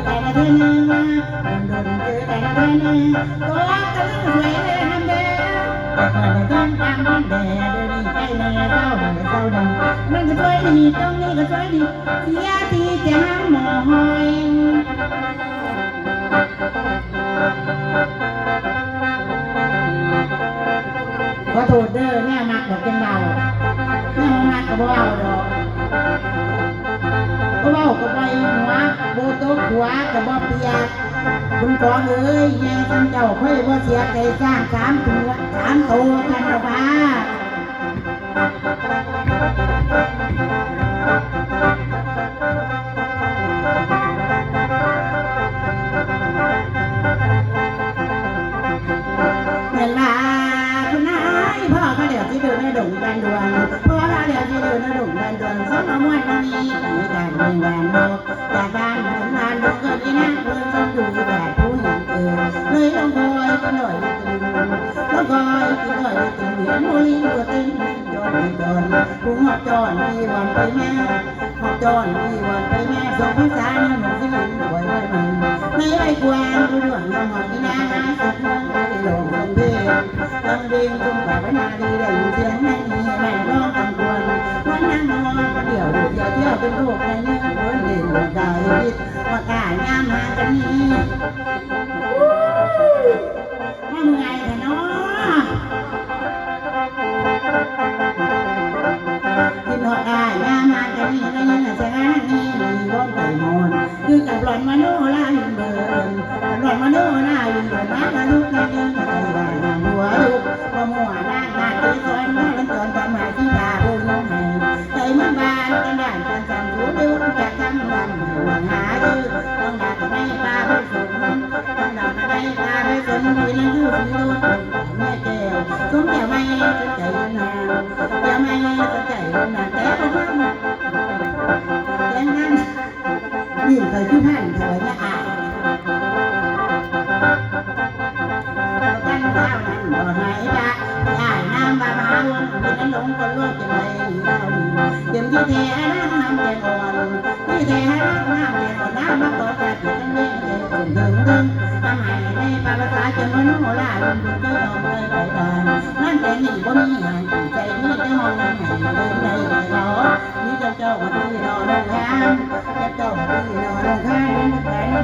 มน้ำแดงเดี๋ยวนี้ใจแน่เศร้าเหนื่อยเศร้าดังนั่นก็สวยดีตรงนี้ก็สวยดีเสียทีจะห้ามหมอหอยขอโทษเด้อแม่มักบอกจังเบาแม่มักก็บ่เอาดอกก็เว้าก็ไปหัวโบโตก หัวก็บ่เปียกคุณกองเอ้ยแย่งซั่นเจ้าค่อยบ่เสียใจสร้างสามตัวสามโตกันดอกว่าเวลาคุณนายพ่อเขาเดี๋ยวที่เดินในดงบันดวงพ่อเขาเดี๋ยวที่เดินในดงบันดวงสมมวนวันนี้มีการมีแหวนโลกจากบ้านถึงบ้านลูกก็ที่นั่งเดินชมดูแต่ผู้หญิงเกินเลยต้องคอยกันหน่อยตึงต้องคอยกันหน่อยตึงเหรียญโมลีตัวตึงจอนจอนผู้หอบจอนมีวันไปแม่หอบจอนมีวันไปแม่ส่งภาษาหนุ่มที่ยินไว้ไว้มันในไอ้กวางผู้หลวงยังหอบที่นาสุดน้องไปหลงคนเดียวต้องเรียนจงกับนาดีได้ยินเสียงนั่งมีแม่ร้องกังวลวันนั่งนอนเดี่ยวเดี่ยวเที่ยวเป็นโรคในเนื้อคนเด่นกายพิษว่ากา ย่ามากันนี้ว่ามึงไงกันเนาะกินหอดได้ย่ามากันนี่ก็ยังจะงานนี้มีร้องไก่มอนคือกับหลอนมาโนลาวินเบิร์ ก้วสมแก้วไม่ใจนางจะไม่ใจนางแต่ก็ฟังยังงั้นนี่เคยที่พันเธอจะอายกันเท่านั้นบ่หายละยาย จนมันโหราลงถึงก็ยอมเลยไปบ้านนั่นแต่หนี่บ่มีหางใจนี่จะมองยังไงเดินได้หรอนี่เจ้าเจ้าที่นอนข้างเจ้าที่นอนข้างนี่แต่เรา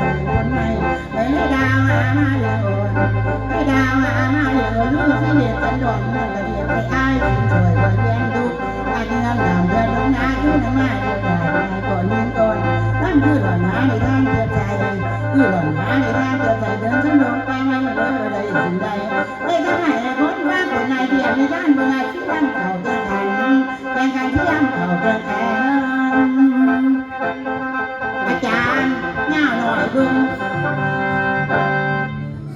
เป็นคนใหม่ไปดาวหามาเลยให้ดาวหามาเลยลูกที่เด็กสันดอนมันก็เดียไปอ้ายสิ่งสวยบ่แย่งดูอาจจะงามดำเดินลงน้าขึ้นมาเดียวได้ก่อนยืนก่อนนั่นคือหล่อนหาในทางเกิดใจคือ หล่นมาในบ้านเกิใจเดินฉันลงปไม่มันเลยอะไรสิ่งใดไม่ทำไมคนว่าคนนายเดียวในด้านบนนายที่ด้านเก่าเป็นนเป็นกันที่ด้านเก่าเป็นกันอาจารย์หน้าหอยบิ่ง